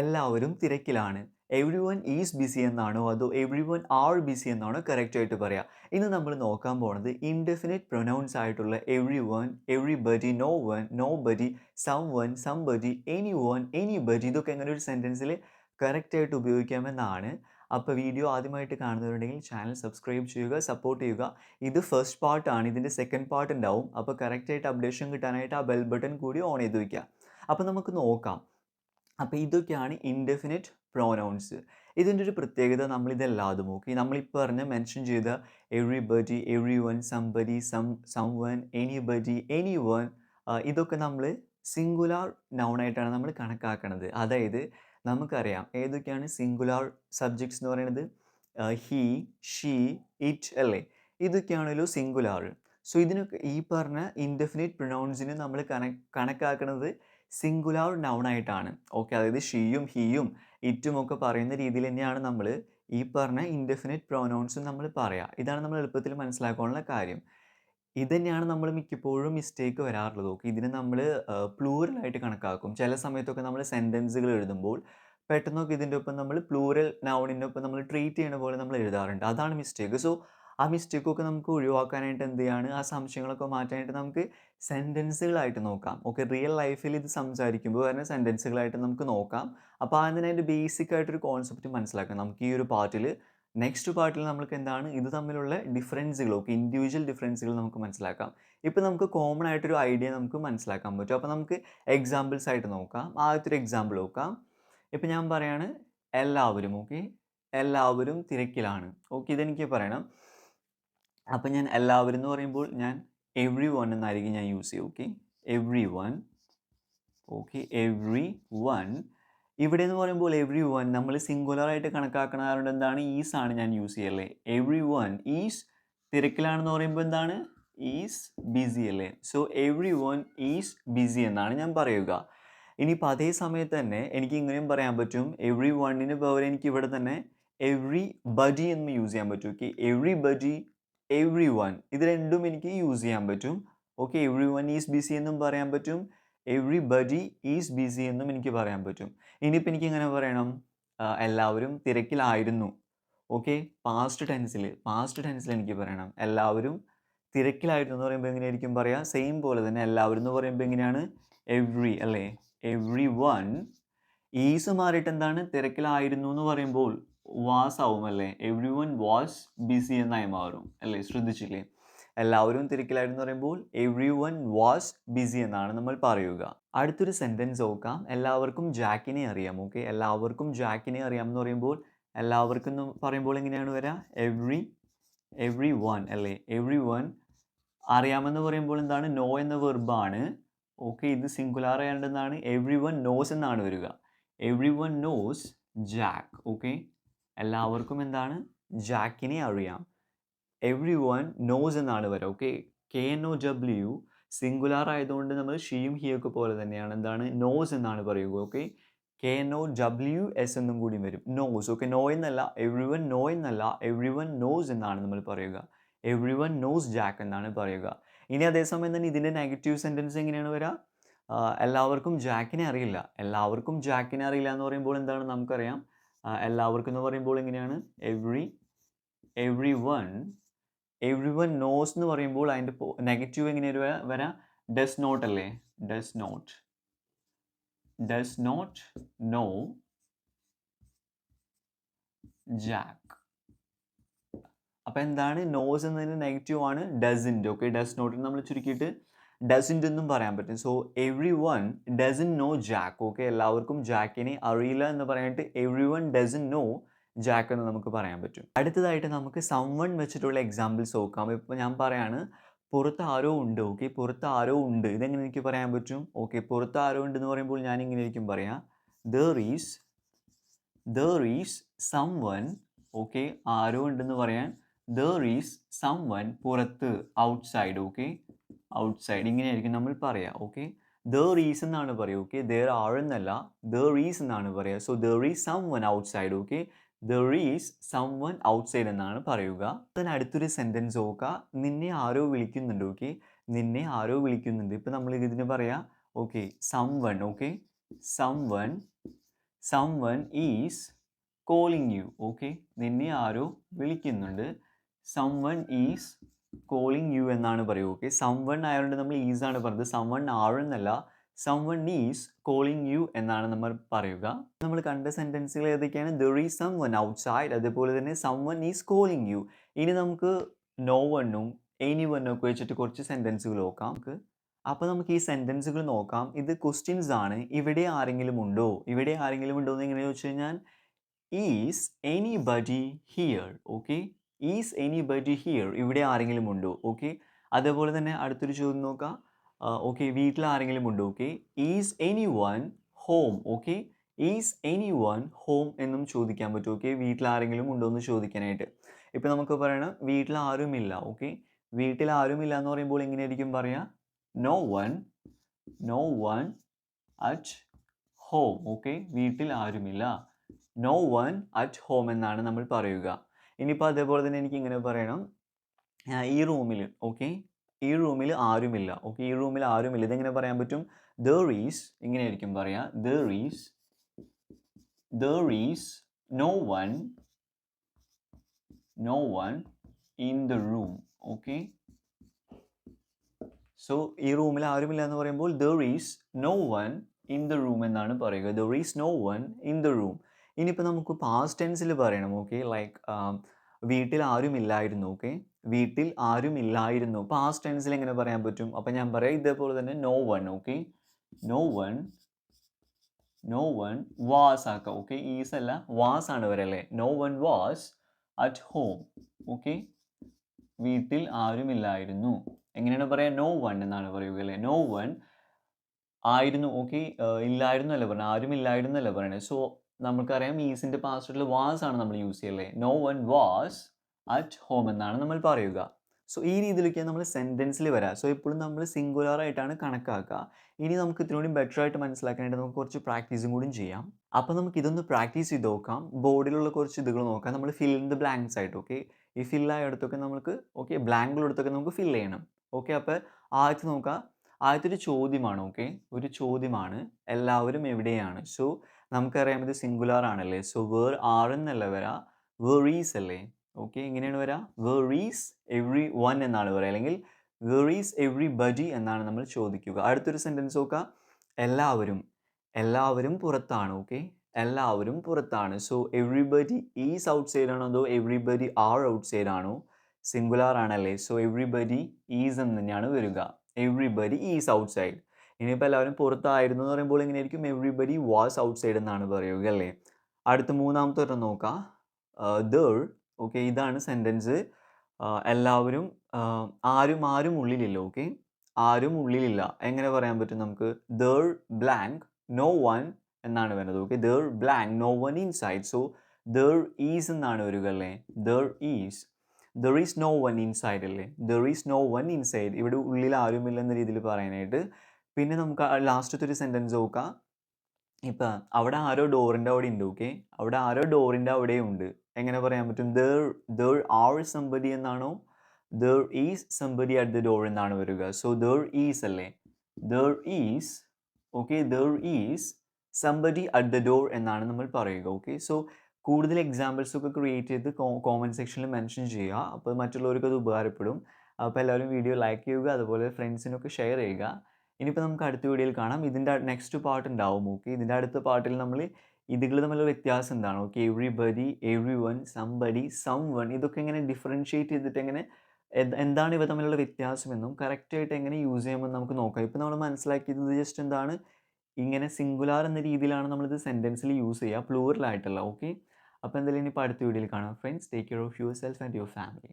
എല്ലാവരും തിരക്കിലാണ്. Every one is busy എന്നാണോ അതോ എവ്രി വൺ ആർ ബിസി എന്നാണോ കറക്റ്റ് ആയിട്ട് പറയാം. ഇന്ന് നമ്മൾ നോക്കാൻ പോണത് ഇൻഡെഫിനിറ്റ് പ്രൊനൗൺസ് ആയിട്ടുള്ള everyone everybody no one nobody someone somebody anyone anybody ഇതൊക്കെ എങ്ങനെ ഒരു സെന്റൻസിൽ കറക്റ്റായിട്ട് ഉപയോഗിക്കാമെന്നാണ്. അപ്പോൾ വീഡിയോ ആദ്യമായിട്ട് കാണുന്നവരുണ്ടെങ്കിൽ ചാനൽ സബ്സ്ക്രൈബ് ചെയ്യുക സപ്പോർട്ട് ചെയ്യുക. ഇത് ഫസ്റ്റ് പാർട്ടാണ് ഇതിന്റെ സെക്കൻഡ് പാർട്ട് ഉണ്ടാവും. അപ്പോൾ കറക്റ്റായിട്ട് അപ്ഡേഷൻ കിട്ടാനായിട്ട് ആ ബെൽ ബട്ടൺ കൂടി ഓൺ ചെയ്ത് വയ്ക്കുക. അപ്പോൾ നമുക്ക് നോക്കാം. അപ്പോൾ ഇതൊക്കെയാണ് ഇൻഡെഫിനിറ്റ് പ്രോനൗൺസ് ഇതിന്റെ ഒരു പ്രത്യേകത നമ്മൾ ഇതെല്ലാതും നോക്കി നമ്മളിപ്പോൾ പറഞ്ഞ മെൻഷൻ ചെയ്ത everybody everyone somebody some someone anybody anyone ഇതൊക്കെ നമ്മൾ സിംഗുലാർ നൗണായിട്ടാണ് നമ്മൾ കണക്കാക്കണത്. അതായത് നമുക്കറിയാം ഏതൊക്കെയാണ് സിംഗുലാർ സബ്ജക്ട്സ് എന്ന് പറയുന്നത് ഹീ ഷീ ഇറ്റ് അല്ലേ? ഇതൊക്കെയാണല്ലോ സിംഗുലാർ സോ ഇതിനൊക്കെ ഈ പറഞ്ഞ ഇൻഡെഫിനിറ്റ് പ്രൊനൗൺസിന് നമ്മൾ കണ കണക്കാക്കുന്നത് സിംഗുലാർ നൗണായിട്ടാണ് ഓക്കെ അതായത് ഷീയും ഹീയും ഇറ്റും ഒക്കെ പറയുന്ന രീതിയിൽ തന്നെയാണ് നമ്മൾ ഈ പറഞ്ഞ ഇൻഡെഫിനിറ്റ് പ്രൊനൗൺസും നമ്മൾ പറയുക ഇതാണ് നമ്മൾ എളുപ്പത്തിൽ മനസ്സിലാക്കാനുള്ള കാര്യം. ഇത് തന്നെയാണ് നമ്മൾ മിക്കപ്പോഴും മിസ്റ്റേക്ക് വരാറുള്ളത്. ഓക്കെ ഇതിനെ നമ്മൾ പ്ലൂറലായിട്ട് കണക്കാക്കും. ചില സമയത്തൊക്കെ നമ്മൾ സെന്റൻസുകൾ എഴുതുമ്പോൾ പെട്ടെന്നൊക്കെ ഇതിന്റെ ഒപ്പം നമ്മൾ പ്ലൂറൽ നൗണിന്റെ ഒപ്പം നമ്മൾ ട്രീറ്റ് ചെയ്യുന്ന പോലെ നമ്മൾ എഴുതാറുണ്ട്. അതാണ് മിസ്റ്റേക്ക് സോ ആ മിസ്റ്റേക്കൊക്കെ നമുക്ക് ഒഴിവാക്കാനായിട്ട് എന്ത് ചെയ്യാണ്? ആ സംശയങ്ങളൊക്കെ മാറ്റാനായിട്ട് നമുക്ക് സെന്റൻസുകളായിട്ട് നോക്കാം. ഓക്കെ റിയൽ ലൈഫിൽ ഇത് സംസാരിക്കുമ്പോൾ വരുന്ന സെന്റൻസുകളായിട്ട് നമുക്ക് നോക്കാം. അപ്പോൾ അതിന് അതിന്റെ ബേസിക് ആയിട്ടൊരു കോൺസെപ്റ്റ് മനസ്സിലാക്കാം. നമുക്ക് ഈ ഒരു പാർട്ടിൽ നെക്സ്റ്റ് പാർട്ടിൽ നമുക്ക് എന്താണ്? ഇത് തമ്മിലുള്ള ഡിഫറൻസുകൾ ഓക്കെ ഇൻഡിവിജ്വൽ ഡിഫറൻസുകൾ നമുക്ക് മനസ്സിലാക്കാം. ഇപ്പോൾ നമുക്ക് കോമൺ ആയിട്ടൊരു ഐഡിയ നമുക്ക് മനസ്സിലാക്കാൻ പറ്റും. അപ്പോൾ നമുക്ക് എക്സാമ്പിൾസ് ആയിട്ട് നോക്കാം. ആദ്യത്തെ ഒരു എക്സാമ്പിൾ നോക്കാം. ഇപ്പോൾ ഞാൻ പറയാണ് എല്ലാവരും ഓക്കെ എല്ലാവരും തിരക്കിലാണ്. ഓക്കെ ഇതെനിക്ക് പറയണം. അപ്പം ഞാൻ എല്ലാവരും എന്ന് പറയുമ്പോൾ ഞാൻ എവ്രി വൺ എന്നായിരിക്കും ഞാൻ യൂസ് ചെയ്യും okay everyone okay everyone ഇവിടെ എന്ന് പറയുമ്പോൾ എവ്രി വൺ നമ്മൾ സിംഗുലറായിട്ട് കണക്കാക്കണതുകൊണ്ട് എന്താണ്? ഈസ് ആണ് ഞാൻ യൂസ് ചെയ്യല്ലേ എവ്രി വൺ ഈസ് തിരക്കിലാണെന്ന് പറയുമ്പോൾ എന്താണ്? ഈസ് ബിസി അല്ലേ? So everyone is busy എന്നാണ് ഞാൻ പറയുക. ഇനിയിപ്പോൾ അതേ സമയത്ത് തന്നെ എനിക്ക് ഇങ്ങനെയും പറയാൻ പറ്റും. എവ്രി വണ്ണിന് പകരം എനിക്ക് ഇവിടെ തന്നെ എവ്രി ബഡി എന്ന് യൂസ് ചെയ്യാൻ പറ്റും. Okay everybody everyone ഇത് രണ്ടും എനിക്ക് യൂസ് ചെയ്യാൻ പറ്റും. Okay everyone is busy എന്നും പറയാൻ പറ്റും. എവ്രി ബഡി ഈസ് ബിസി എന്നും എനിക്ക് പറയാൻ പറ്റും. ഇനിയിപ്പോൾ എനിക്ക് എങ്ങനെ പറയണം? എല്ലാവരും തിരക്കിലായിരുന്നു. ഓക്കെ പാസ്റ്റ് ടെൻസിൽ പാസ്റ്റ് ടെൻസിൽ എനിക്ക് പറയണം. എല്ലാവരും തിരക്കിലായിരുന്നു എന്ന് പറയുമ്പോൾ എങ്ങനെയായിരിക്കും പറയുക സെയിം പോലെ തന്നെ എല്ലാവരും എന്ന് പറയുമ്പോൾ എങ്ങനെയാണ്? എവ്രി അല്ലേ? എവ്രി വൺ ഈസ് മാറിയിട്ട് എന്താണ്? തിരക്കിലായിരുന്നു എന്ന് പറയുമ്പോൾ വാസ് ആവും അല്ലേ എവ്രി വൺ വാസ് ബിസി എന്നായി മാറും. അല്ലേ? ശ്രദ്ധിച്ചില്ലേ? എല്ലാവരും തിരക്കിലായിരുന്നു പറയുമ്പോൾ എവ്രി വൺ വാസ് ബിസി എന്നാണ് നമ്മൾ പറയുക. അടുത്തൊരു സെന്റൻസ് നോക്കാം. എല്ലാവർക്കും ജാക്കിനെ അറിയാം ഓക്കെ എല്ലാവർക്കും ജാക്കിനെ അറിയാം എന്ന് പറയുമ്പോൾ എല്ലാവർക്കും എന്ന് പറയുമ്പോൾ എങ്ങനെയാണ് വരിക എവ്രി എവ്രി വൺ അല്ലേ? എവ്രി വൺ അറിയാമെന്ന് പറയുമ്പോൾ എന്താണ്? നോ എന്ന വെർബാണ് ഓക്കെ ഇത് സിംഗുലാർ ആയതുകൊണ്ടെന്നാണ് എവ്രി വൺ നോസ് എന്നാണ് വരിക. Every one knows Jack okay എല്ലാവർക്കും എന്താണ്? ജാക്കിനെ അറിയാം. എവ്രി വൺ നോസ് എന്നാണ് വരാം. Okay K N O W singular ആയതുകൊണ്ട് നമ്മൾ ഷീയും ഹിയൊക്കെ പോലെ തന്നെയാണ്. എന്താണ്? നോസ് എന്നാണ് പറയുക. Okay K N O W S എന്നും കൂടി വരും. നോസ് ഓക്കെ നോ എന്നല്ല. എവ്രി വൺ നോ എന്നല്ല. എവ്രി വൺ നോസ് എന്നാണ് നമ്മൾ പറയുക. എവ്രി വൺ നോസ് ജാക്ക് എന്നാണ് പറയുക. ഇനി അതേസമയം തന്നെ ഇതിന്റെ നെഗറ്റീവ് സെന്റൻസ് എങ്ങനെയാണ് വരിക എല്ലാവർക്കും ജാക്കിനെ അറിയില്ല. എല്ലാവർക്കും ജാക്കിനെ അറിയില്ല എന്ന് പറയുമ്പോൾ എന്താണ്? നമുക്കറിയാം. എല്ലാവർക്കും എന്ന് പറയുമ്പോൾ എങ്ങനെയാണ്? Every every one every one knows എന്ന് പറയുമ്പോൾ അതിന്റെ നെഗറ്റീവ് എങ്ങനെ വരാം ഡസ് നോട്ട് അല്ലേ? Does not does not no jack അപ്പം എന്താണ്? നോസ് എന്നതിന് നെഗറ്റീവ് ആണ്. ഡസിന്റ് ഓക്കെ ഡസ് നോട്ട് നമ്മൾ ചുരുക്കിയിട്ട് ഡസിന്റ് എന്നും പറയാൻ പറ്റും. So everyone doesn't know Jack okay എല്ലാവർക്കും ജാക്കിനെ അറിയില്ല എന്ന് പറഞ്ഞിട്ട് everyone doesn't know Jack എന്ന് നമുക്ക് പറയാൻ പറ്റും. അടുത്തതായിട്ട് നമുക്ക് സംവൺ വെച്ചിട്ടുള്ള എക്സാമ്പിൾസ് നോക്കാം. ഇപ്പോൾ ഞാൻ പറയാണ് പുറത്ത് ആരോ ഉണ്ട് ഓക്കെ പുറത്ത് ആരോ ഉണ്ട്. ഇതെങ്ങനെ എനിക്ക് പറയാൻ പറ്റും? ഓക്കെ പുറത്ത് ആരോ ഉണ്ട് എന്ന് പറയുമ്പോൾ ഞാൻ ഇങ്ങനെ ഇരിക്കും പറയാം. There is there is someone okay ആരോ ഉണ്ടെന്ന് പറയാൻ ദർ ഈസ് സം വൺ പുറത്ത് ഔട്ട്സൈഡ് ഓക്കെ ഔട്ട്സൈഡ് ഇങ്ങനെയായിരിക്കും നമ്മൾ പറയുക ഓക്കെ ദ ഈസ് എന്നാണ് പറയുക ഓക്കെ ദർ ആർ എന്നല്ല ദർ ഈസ് എന്നാണ് പറയുക so there is someone outside okay there is someone outside എന്നാണ് പറയുക. അതിന് അടുത്തൊരു സെന്റൻസ് നോക്കുക നിന്നെ ആരോ വിളിക്കുന്നുണ്ട് ഓക്കെ നിന്നെ ആരോ വിളിക്കുന്നുണ്ട്. ഇപ്പം നമ്മൾ ഇതിന് പറയാം okay someone okay someone someone is calling you okay നിന്നെ ആരോ വിളിക്കുന്നുണ്ട്. Someone is calling you എന്നാണ് പറയുക. ഓക്കെ സം വൺ ആയതുകൊണ്ട് നമ്മൾ ഈസ് ആണ് പറഞ്ഞത്. സംവൺ ആഴെന്നല്ല സംവൺ ഈസ് കോളിങ് യു എന്നാണ് നമ്മൾ പറയുക. നമ്മൾ കണ്ട സെന്റൻസുകൾ ഏതൊക്കെയാണ്? There is someone outside അതേപോലെ തന്നെ സംവൺ ഈസ് കോളിങ് യു ഇനി നമുക്ക് നോ വണ്ണും എനി വണ്ണും ഒക്കെ വെച്ചിട്ട് കുറച്ച് സെന്റൻസുകൾ നോക്കാം. നമുക്ക് അപ്പോൾ നമുക്ക് ഈ സെന്റൻസുകൾ നോക്കാം. ഇത് ക്വസ്റ്റ്യൻസ് ആണ്. ഇവിടെ ആരെങ്കിലും ഉണ്ടോ? ഇവിടെ ആരെങ്കിലും ഉണ്ടോ എന്ന് എങ്ങനെയാണെന്ന് വെച്ച് കഴിഞ്ഞാൽ is anybody here okay is anybody here ഇവിടെ ആരെങ്കിലും ഉണ്ടോ? ഓക്കെ അതേപോലെ തന്നെ അടുത്തൊരു ചോദ്യം നോക്കാം. ഓക്കെ വീട്ടിൽ ആരെങ്കിലും ഉണ്ടോ? Okay is anyone home okay is anyone home എന്നും ചോദിക്കാൻ പറ്റും. ഓക്കെ വീട്ടിൽ ആരെങ്കിലും ഉണ്ടോ എന്ന് ചോദിക്കാനായിട്ട്. ഇപ്പം നമുക്ക് പറയണം വീട്ടിൽ ആരുമില്ല. ഓക്കെ വീട്ടിൽ ആരുമില്ല എന്ന് പറയുമ്പോൾ എങ്ങനെയായിരിക്കും പറയാ? No one no one at home okay വീട്ടിൽ ആരുമില്ല. നോ വൺ അറ്റ് ഹോം എന്നാണ് നമ്മൾ പറയുക. ഇനിയിപ്പോൾ അതേപോലെ തന്നെ എനിക്ക് ഇങ്ങനെ പറയണം ഈ റൂമിൽ ഓക്കെ? ഈ റൂമിൽ ആരുമില്ല. ഓക്കെ ഈ റൂമിൽ ആരുമില്ല. ഇതെങ്ങനെ പറയാൻ പറ്റും? ദർ ഈസ് ഇങ്ങനെയായിരിക്കും പറയാ. There is there is no one no one in the room okay? So ഈ റൂമിൽ ആരുമില്ല എന്ന് പറയുമ്പോൾ there is no one in the room എന്നാണ് പറയുക. There is no one in the room ഇനിയിപ്പോൾ നമുക്ക് പാസ്റ്റ് ടെൻസിൽ പറയണം ഓക്കെ ലൈക്ക് വീട്ടിൽ ആരും ഇല്ലായിരുന്നു ഓക്കെ വീട്ടിൽ ആരും ഇല്ലായിരുന്നു. പാസ്റ്റ് ടെൻസിൽ എങ്ങനെ പറയാൻ പറ്റും? അപ്പം ഞാൻ പറയാം ഇതേപോലെ തന്നെ no one okay no one no one was ആക്കാം ഓക്കെ ഈസ് അല്ല വാസ് ആണ് വരല്ലേ no one was at home okay വീട്ടിൽ ആരും ഇല്ലായിരുന്നു. എങ്ങനെയാണ് പറയുക നോ വൺ എന്നാണ് പറയുക അല്ലേ? നോ വൺ ആയിരുന്നു ഓക്കെ ഇല്ലായിരുന്നു അല്ലേ പറഞ്ഞത് ആരും ഇല്ലായിരുന്നു അല്ലേ പറയണേ സോ നമുക്കറിയാം ഈസിന്റെ പാസ്റ്റിൽ വാസ് ആണ് നമ്മൾ യൂസ് ചെയ്യല്ലേ. No one was at home എന്നാണ് നമ്മൾ പറയുക. സോ ഈ രീതിയിലൊക്കെയാണ് നമ്മൾ സെന്റൻസിൽ വരാം. സോ ഇപ്പോഴും നമ്മൾ സിംഗുലറായിട്ടാണ് കണക്കാക്കുക. ഇനി നമുക്ക് ഇതിനോടും ബെറ്റർ ആയിട്ട് മനസ്സിലാക്കാനായിട്ട് നമുക്ക് കുറച്ച് പ്രാക്ടീസും കൂടി ചെയ്യാം. അപ്പോൾ നമുക്ക് ഇതൊന്ന് പ്രാക്ടീസ് ചെയ്ത് നോക്കാം. ബോർഡിലുള്ള കുറച്ച് ഇതുകൾ നോക്കാം. നമ്മൾ ഫിൽ ഇൻ ദ ബ്ലാങ്ക്സ് ആയിട്ട് ഓക്കെ ഈ ഫില്ലായിടത്തൊക്കെ നമുക്ക് ഓക്കെ ബ്ലാങ്കുള്ളിടത്തൊക്കെ നമുക്ക് ഫിൽ ചെയ്യണം. ഓക്കെ അപ്പോൾ ആദ്യത്തെ നോക്കാം. ആദ്യത്തെ ഒരു ചോദ്യമാണ് ഓക്കെ ഒരു ചോദ്യമാണ്. എല്ലാവരും എവിടെയാണ്? സോ നമുക്കറിയാം ഇത് സിംഗുലാർ ആണല്ലേ? സോ വേർ ആർ എന്നല്ല വരാ. വേറീസ് അല്ലേ? ഓക്കെ എങ്ങനെയാണ് വരാ. വേറീസ് എവ്രി വൺ എന്നാണ് പറയുക അല്ലെങ്കിൽ വേറീസ് എവ്രി ബഡി എന്നാണ് നമ്മൾ ചോദിക്കുക. അടുത്തൊരു സെന്റൻസ് നോക്കുക എല്ലാവരും എല്ലാവരും പുറത്താണ്. ഓക്കെ എല്ലാവരും പുറത്താണ്. So everybody is outside ആണോ അതോ എവ്രിബഡി ആർ ഔട്ട് സൈഡ് ആണോ? സിംഗുലാർ ആണല്ലേ? സോ എവ്രിബഡി ഈസ് എന്ന് തന്നെയാണ് വരിക. എവ്രിബഡി ഈസ് ഔട്ട് സൈഡ് ഇനിയിപ്പോൾ എല്ലാവരും പുറത്തായിരുന്നു എന്ന് പറയുമ്പോൾ എങ്ങനെയായിരിക്കും എവ്രിബഡി വാസ് ഔട്ട് സൈഡ് എന്നാണ് പറയുക അല്ലേ? അടുത്ത മൂന്നാമത്തെ ഒരെണ്ണം നോക്കാം. ദർ ഓക്കെ ഇതാണ് സെന്റൻസ് എല്ലാവരും ആരും ആരും ഉള്ളിലില്ല ഓക്കെ ആരും ഉള്ളിലില്ല. എങ്ങനെ പറയാൻ പറ്റും നമുക്ക്? ദർ ബ്ലാങ്ക് നോ വൺ എന്നാണ് വരുന്നത് okay there blank no one inside so there is എന്നാണ് വരിക അല്ലേ? There is there is no one inside അല്ലേ? There is no one inside ഇവിടെ ഉള്ളിൽ ആരുമില്ല എന്ന രീതിയിൽ പറയാനായിട്ട് പിന്നെ നമുക്ക് ലാസ്റ്റത്തെ ഒരു സെന്റൻസ് നോക്കാം. ഇപ്പം അവിടെ ആരോ ഡോറിന്റെ അവിടെ ഉണ്ട് ഓക്കെ അവിടെ ആരോ ഡോറിന്റെ അവിടെ ഉണ്ട് എങ്ങനെ പറയാൻ പറ്റും? ദർ ദർ ആർ സംബതി എന്നാണോ? There is somebody at the door എന്നാണ് വരിക. സോ ദർ ഈസ് അല്ലേ? There is okay there is somebody at the door എന്നാണ് നമ്മൾ പറയുക ഓക്കെ സോ കൂടുതൽ എക്സാമ്പിൾസ് ഒക്കെ ക്രിയേറ്റ് ചെയ്ത് കോമന്റ് സെക്ഷനിൽ മെൻഷൻ ചെയ്യുക. അപ്പോൾ മറ്റുള്ളവർക്ക് അത് ഉപകാരപ്പെടും. അപ്പോൾ എല്ലാവരും വീഡിയോ ലൈക്ക് ചെയ്യുക അതുപോലെ ഫ്രണ്ട്സിനൊക്കെ ഷെയർ ചെയ്യുക. ഇനിയിപ്പോൾ നമുക്ക് അടുത്ത വീഡിയോയിൽ കാണാം. ഇതിന്റെ നെക്സ്റ്റ് പാർട്ട് ഉണ്ടാവും ഓക്കെ ഇതിന്റെ അടുത്ത പാർട്ടിൽ നമ്മൾ ഇതുകൾ തമ്മിലുള്ള വ്യത്യാസം എന്താണ്? Okay everybody everyone somebody someone ഇതൊക്കെ എങ്ങനെ ഡിഫറൻഷ്യേറ്റ് ചെയ്തിട്ട് എങ്ങനെ എന്താണ് ഇവ തമ്മിലുള്ള വ്യത്യാസമെന്നും കറക്റ്റായിട്ട് എങ്ങനെ യൂസ് ചെയ്യുമെന്ന് നമുക്ക് നോക്കാം. ഇപ്പോൾ നമ്മൾ മനസ്സിലാക്കിയത് ജസ്റ്റ് എന്താണ്? ഇങ്ങനെ സിംഗുലാർ എന്ന രീതിയിലാണ് നമ്മളിത് സെന്റൻസിൽ യൂസ് ചെയ്യുക പ്ലൂറലായിട്ടല്ല ഓക്കെ അപ്പോൾ എന്തായാലും ഇനിയിപ്പോൾ അടുത്ത വീഡിയോയിൽ കാണാം. Friends take care of yourself and your family